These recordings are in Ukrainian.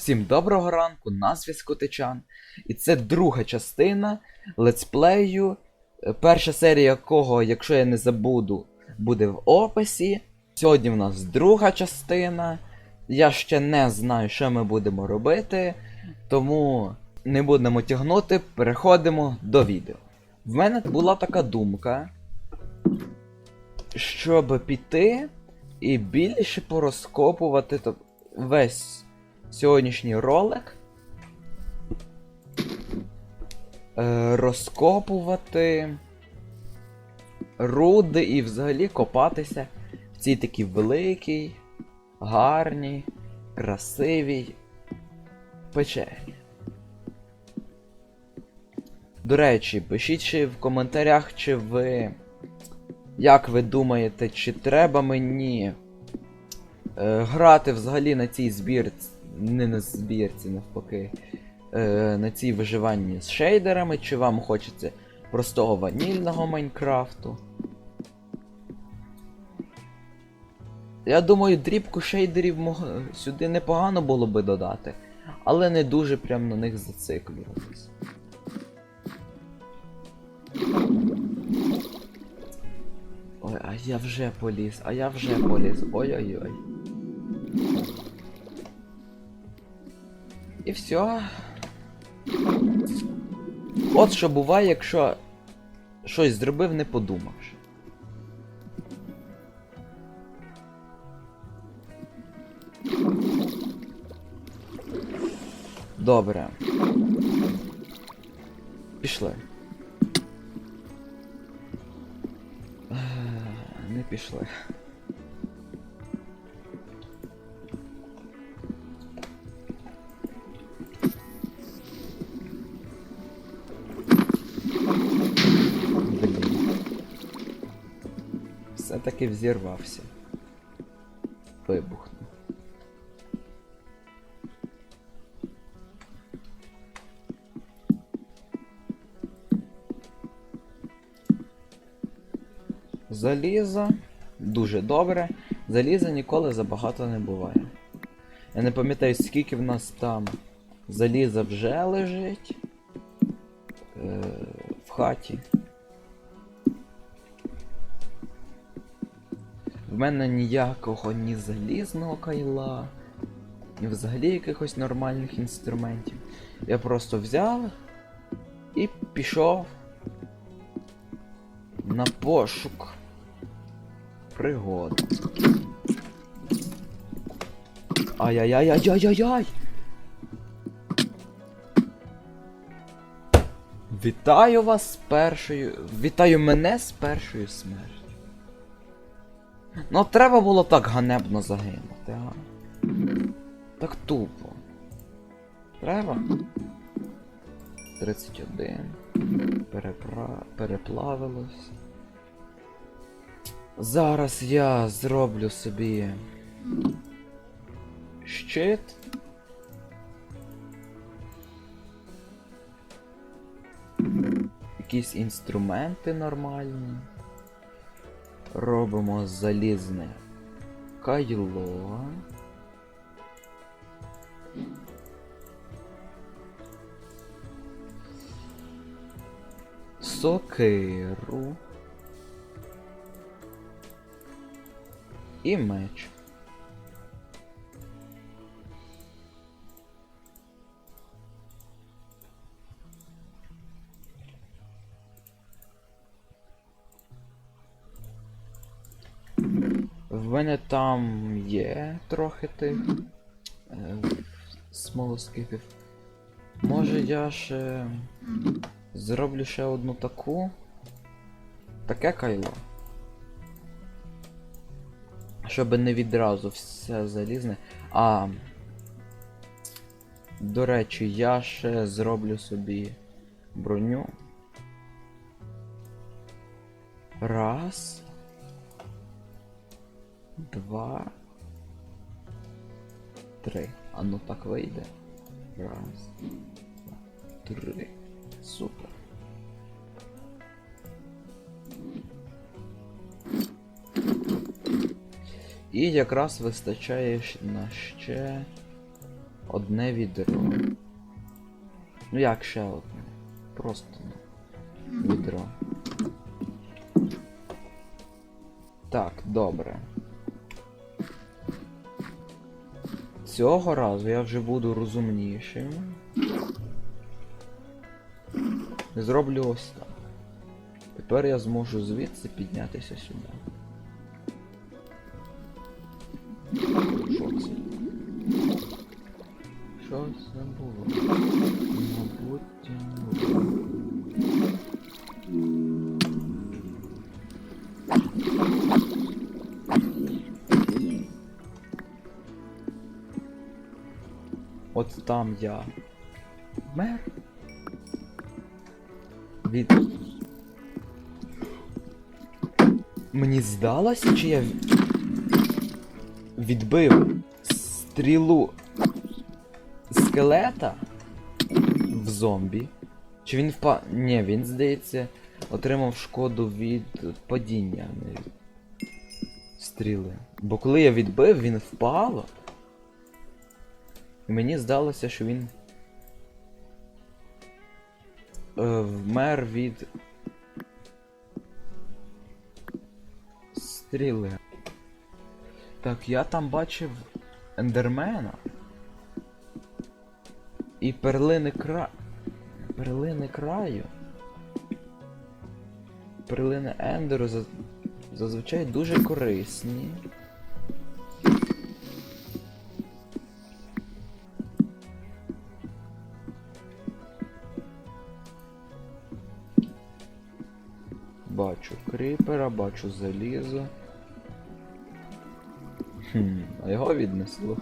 Всім доброго ранку, на зв'язку Тичан. І це друга частина летсплею, е, перша серія якого, якщо я не забуду, буде в описі. Сьогодні в нас друга частина. Я ще не знаю, що ми будемо робити, тому не будемо тягнути, переходимо до відео. В мене була така думка, щоб піти і більше порозкопувати весь сьогоднішній ролик. Е, розкопувати руди і взагалі копатися в цій такій великій, гарній, красивій печері. До речі, пишіть ще в коментарях, чи ви. Як ви думаєте, чи треба мені е, грати взагалі на цій збірці, не на збірці, навпаки, е, на цій виживанні з шейдерами, чи вам хочеться простого ванільного Майнкрафту? Я думаю, дрібку шейдерів мог... сюди непогано було би додати, але не дуже прям на них зациклюватись. Ой, а я вже поліз, а я вже поліз. Ой-ой-ой. І все. От що буває, якщо щось зробив, не подумавши. Добре. Пішли. Е, Не пішли. Все-таки взірвався. Вибухнув. Залізо. Дуже добре. Заліза ніколи забагато не буває. Я не пам'ятаю, скільки в нас там заліза вже лежить. Е, в хаті. В мене ніякого ні залізного кайла, ні взагалі якихось нормальних інструментів. Я просто взяв і пішов на пошук пригод. Ай-яй-яй-яй-яй-яй! Вітаю вас з першою. Вітаю мене з першою смертю. Ну треба було так ганебно загинути, а? Так тупо. Треба? 31. Перепра... Переплавилось. Зараз я зроблю собі щит. Якісь інструменти нормальні. Робимо залізне кайло. Сокиру. І меч. В мене там є трохи тих е, смолоскипів. Може я ще зроблю ще одну таку. Таке кайло. Щоб не відразу все залізне. А. До речі, я ще зроблю собі броню. Раз. Два. Три. А ну так вийде. Раз. Два. Три. Супер. І якраз вистачає на ще Одне відро. Ну як ще одне? Просто відро. Так, добре. Цього разу я вже буду розумнішим. Зроблю ось так. Тепер я зможу звідси піднятися сюди. Що це? Що це було? Мабуть, там я. Мер. Від. Мені здалося, чи я відбив стрілу скелета в зомбі. Чи він впав. Ні, він, здається, отримав шкоду від падіння, стріли. Бо коли я відбив, він впав. І мені здалося, що він. Е, вмер від. Стріли. Так, я там бачив ендермена. І перлини кра... Перлини краю. Перлини Ендеру за... зазвичай дуже корисні. Бачу кріпера, бачу залізо. Хм, а його віднесло.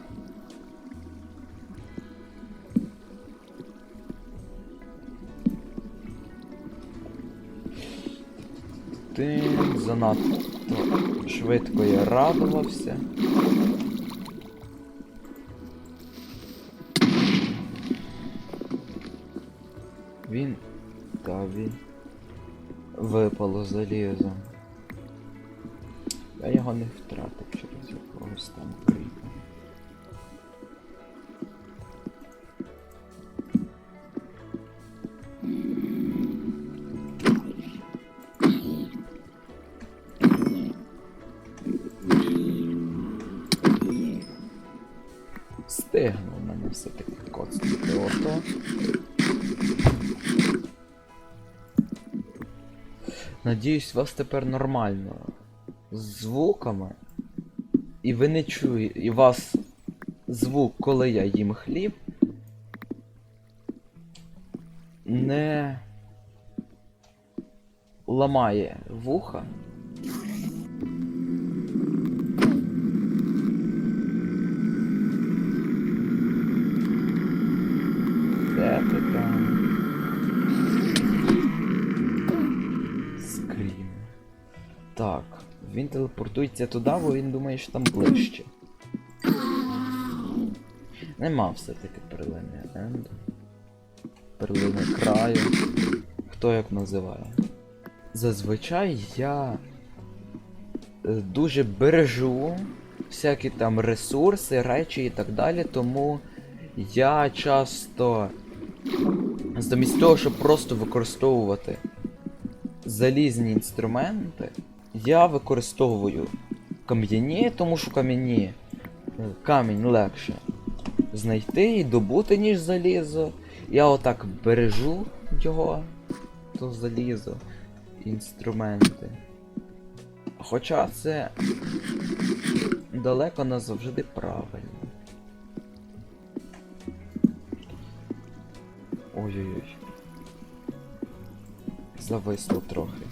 Ти занадто швидко я радувався. Він. Та він. Випало залізо. Я його не втратив через якогось там кріпа. Надіюсь, у вас тепер нормально з звуками. І ви не чуєте. І вас звук, коли я їм хліб. Не ламає вуха. Де ти там? Так, він телепортується туди, бо він думає, що там ближче. Нема все-таки перлини Енду. Перлини краю. Хто як називає. Зазвичай я е, дуже бережу всякі там ресурси, речі і так далі, тому я часто замість того, щоб просто використовувати залізні інструменти, я використовую кам'яні, тому що кам'яні е, камінь легше знайти і добути, ніж залізо. Я отак бережу його, то залізо, інструменти. Хоча це далеко не завжди правильно. Ой-ой-ой. Зависло трохи.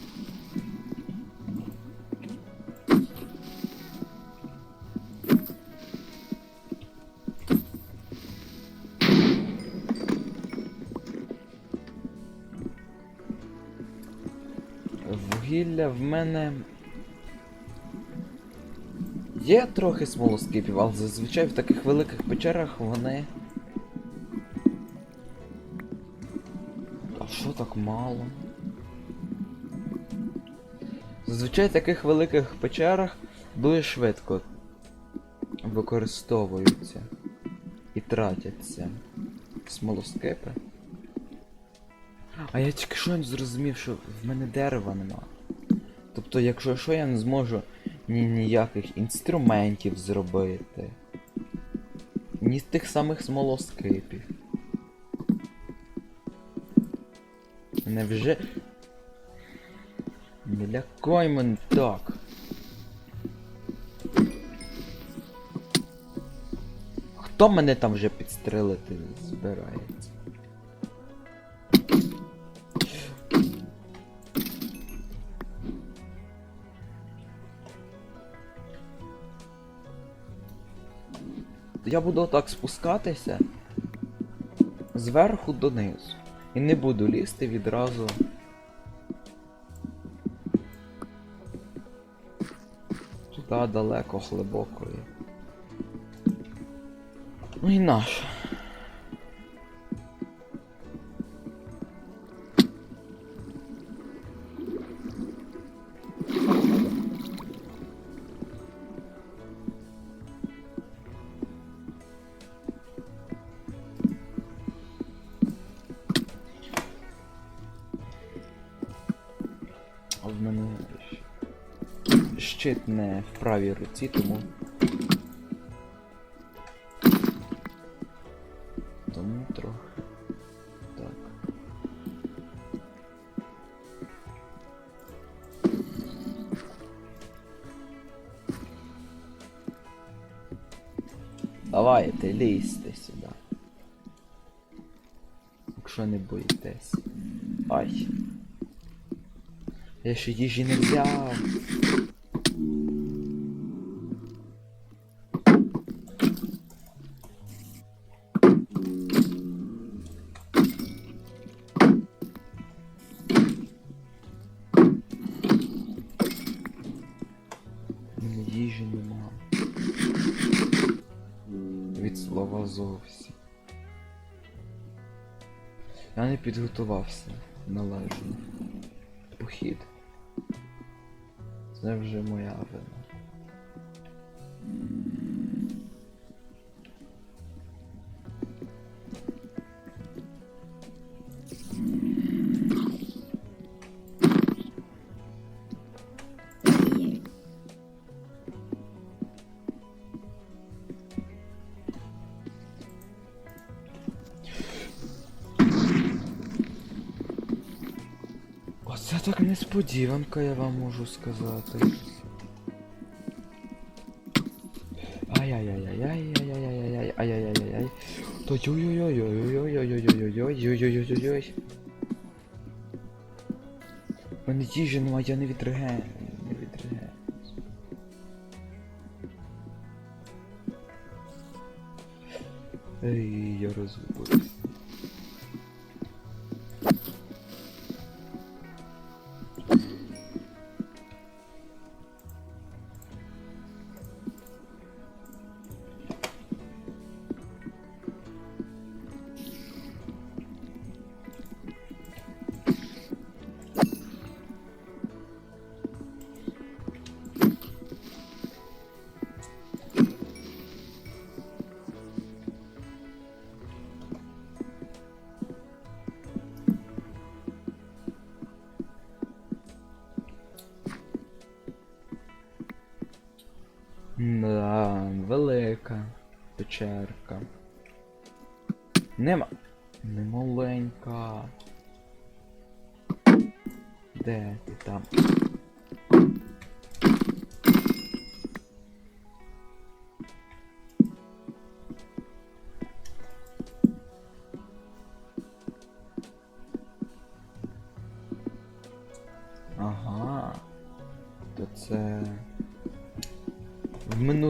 Вугілля в мене. Є трохи смолоскипів, але зазвичай в таких великих печерах вони. А що так мало? Зазвичай в таких великих печерах дуже швидко використовуються. і тратяться смолоскипи. А я тільки що не зрозумів, що в мене дерева нема. Тобто, якщо що, я не зможу ні ніяких інструментів зробити. Ні з тих самих смолоскипів. Невже. Не лякай мене так. Хто мене там вже підстрелити збирається? Я буду отак спускатися зверху донизу. І не буду лізти відразу. Туди далеко, глибокої. Ну і наш. Не в правій руці, тому. Тому трохи. Так. Давайте, лізьте сюди. Якщо не боїтесь. Ай. Я ще їжі не взяв. Підготувався належно. Похід. Це вже моя вина. Так несподіванка, я вам можу сказати. Ай-яй-яй-яй-яй-яй-яй-яй-яй, Share.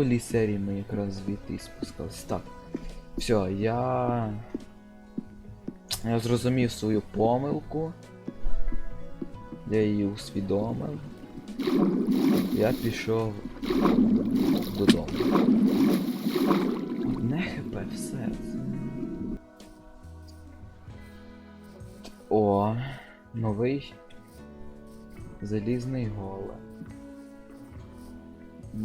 Минулій серії ми якраз звідти і спускались. Так. Все, я. Я зрозумів свою помилку. Я її усвідомив. Я пішов додому. Одне хп все. О, новий залізний голем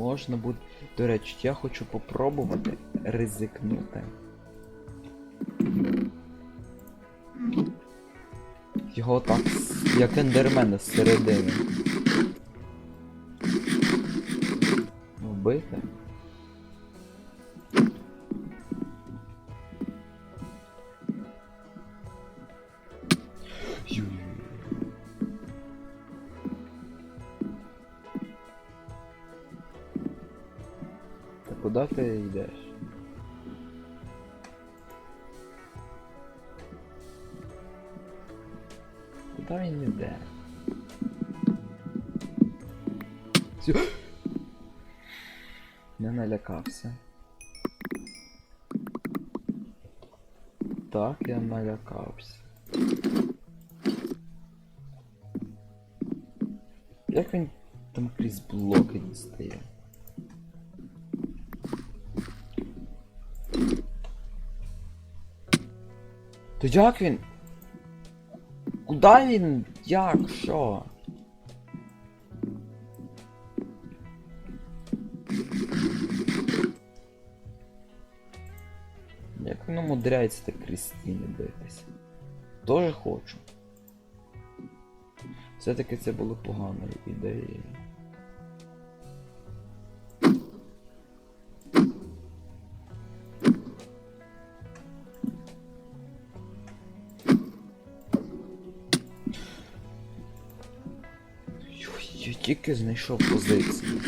можна буде... До речі, я хочу попробувати ризикнути. Його так, як ендермена з середини. Вбити? Куди ти йдеш? Куди він йде? Не налякався. Так, я налякався. Як він там крізь блоки дістає? То як він? Куда він? Як? Що? Як він умудряється так крізь стіни битися? Тоже хочу. Все-таки це було поганою ідеєю. Тільки знайшов позицію.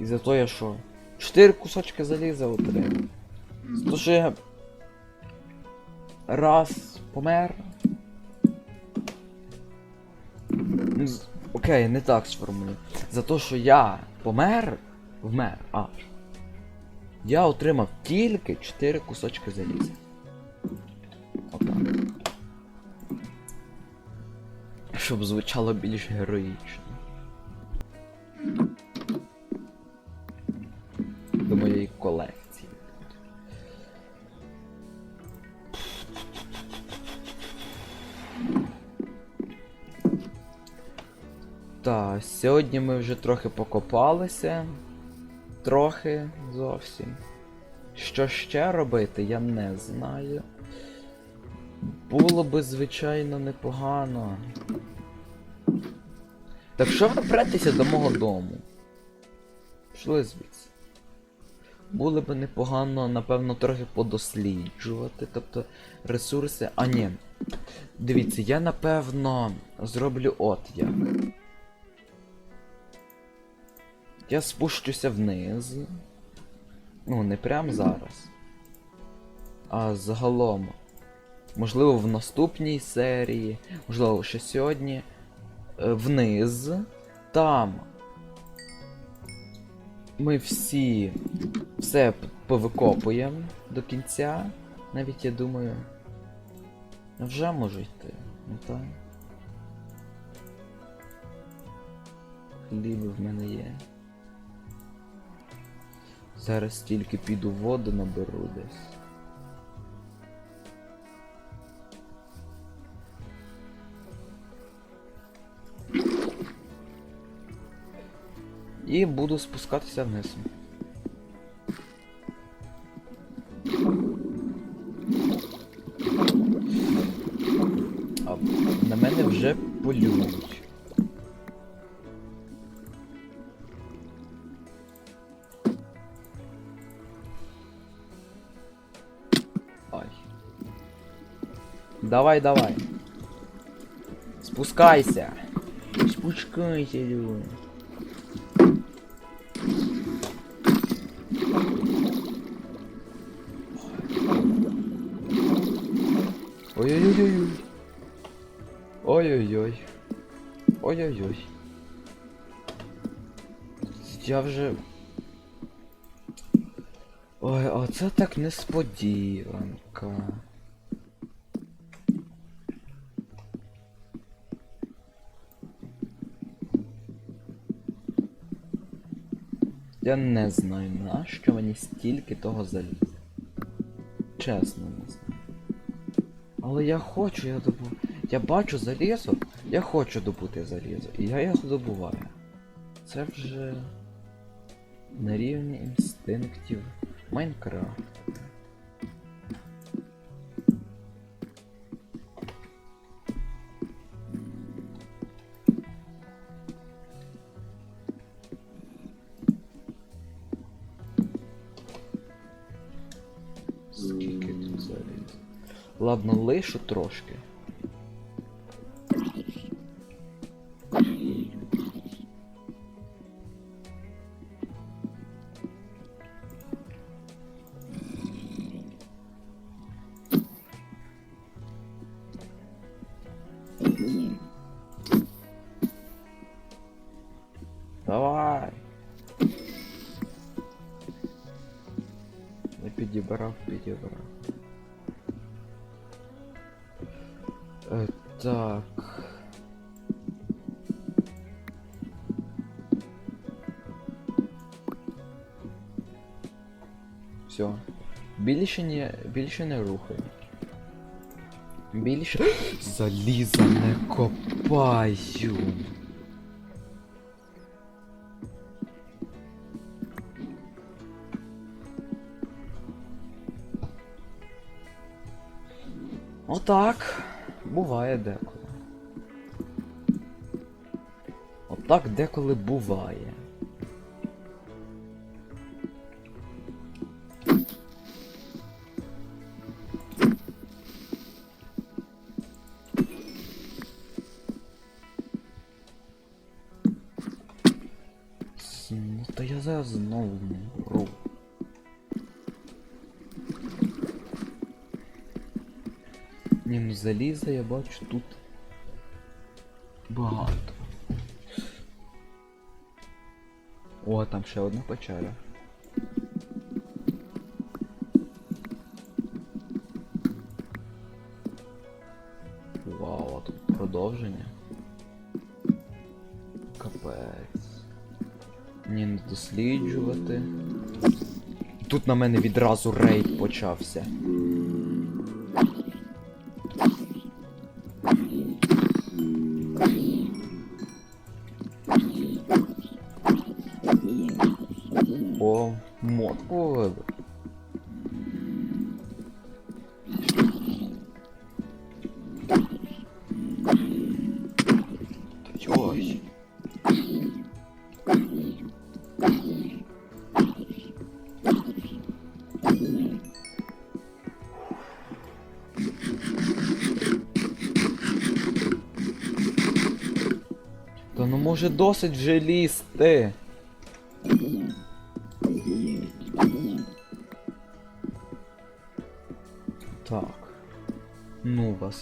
І зато я що? Чотири кусочки заліза отримав. Зато що я раз помер. Окей, не так сформулюю. За те, що я помер, вмер аж. Я отримав тільки 4 кусочки заліза. Отак. Щоб звучало більш героїчно. До моєї колекції. Так, сьогодні ми вже трохи покопалися. Трохи зовсім. Що ще робити, я не знаю. Було би, звичайно, непогано. Так що ви претеся до мого дому? Пішли звідси. Було би непогано, напевно, трохи подосліджувати, тобто ресурси. А ні. Дивіться, я напевно зроблю от як. Я спущуся вниз. Ну, не прямо зараз. А загалом. Можливо, в наступній серії, можливо, ще сьогодні. е, Вниз. Там. Ми всі все повикопуємо до кінця. Навіть я думаю. Вже можу йти, ну так. Хліби в мене є. Зараз тільки піду воду наберу десь. І буду спускатися вниз. А на мене вже полюють. Давай, давай. Спускайся. Спускайся, Люня. Ой-ой-ой-ой. Ой-ой-ой. Ой-ой-ой. Я вже. Ой, оце так несподіванка. Я не знаю, нащо мені стільки того заліза. Чесно не знаю. Але я хочу, я добу. Я бачу залізо, я хочу добути залізо, і я його добуваю. Це вже на рівні інстинктів Майнкрафта. Ладно, лишу трошки. Давай. Не підібрав, підібрав. Так. Все. Більше не, більше не рухаю. Більше. Заліза не копаю. Отак. Буває деколи. Отак деколи буває. Ну та я зараз знову заліза я бачу тут багато. О, там ще одна печера. Вау, а тут продовження. Капець. Ні, не досліджувати. Тут на мене відразу рейд почався. О, модку. Ой. Та ну може досить вже лізти.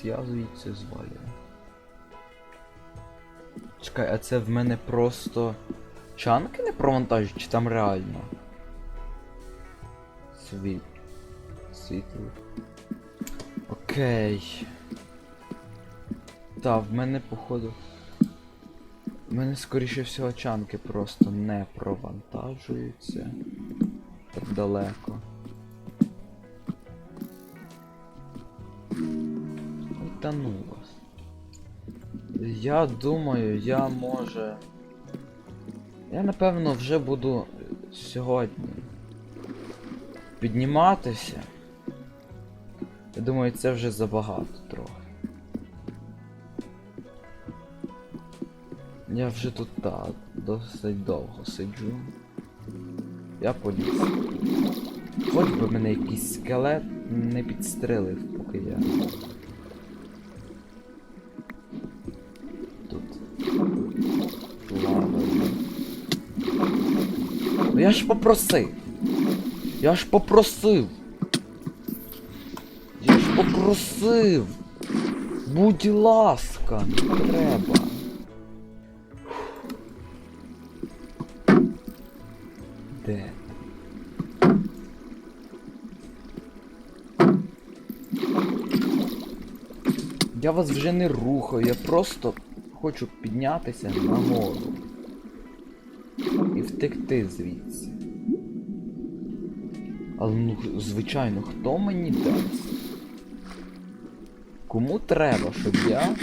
Ну вас, я звідси звалюю. Чекай, а це в мене просто. Чанки не провантажують, чи там реально? Світ. Світло. Окей. Та, в мене походу. В мене скоріше всього чанки просто не провантажуються. Так далеко. Я думаю, я може. Я напевно вже буду сьогодні підніматися. Я думаю, це вже забагато трохи. Я вже тут так, досить довго сиджу. Я поліз. Хоч би мене якийсь скелет не підстрелив, поки я. Я ж попросив. Я ж попросив. Я ж попросив. Будь ласка, не треба. Де? Я вас вже не рухаю, я просто хочу піднятися нагору. Втекти звідси. Але ну, звичайно, хто мені дасть? Кому треба, щоб я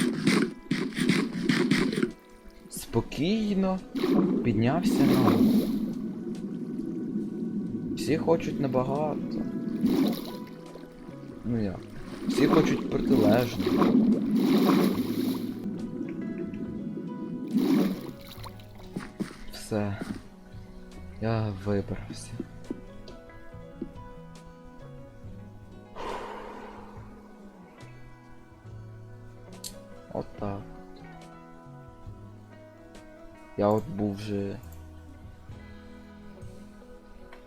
спокійно піднявся на ноги? Всі хочуть набагато. Ну як? Всі хочуть протилежно. Все. Я вибрався. Отак. Я от був вже.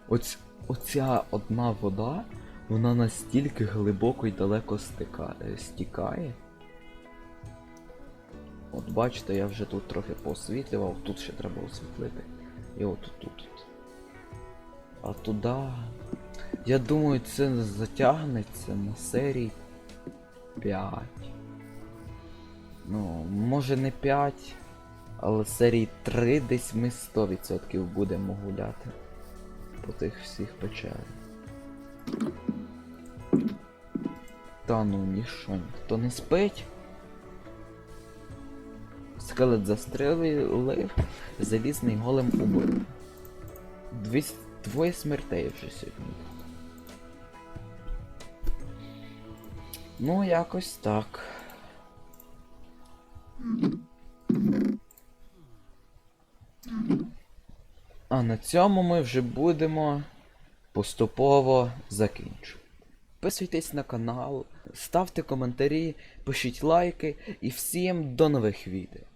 Оць, оця одна вода, вона настільки глибоко і далеко стикає, стікає. От бачите, я вже тут трохи поосвітлював, тут ще треба освітлити. І от тут. А туди. Я думаю, це затягнеться на серії 5. Ну, може не 5, але серії 3 десь ми 100% будемо гуляти по тих всіх печерах. Та ну ніщо, ніхто не спить. Скелет застрелив, залізний голем убив. Дві, двоє смертей вже сьогодні. Ну, якось так. А на цьому ми вже будемо поступово закінчувати. Підписуйтесь на канал, ставте коментарі, пишіть лайки і всім до нових відео.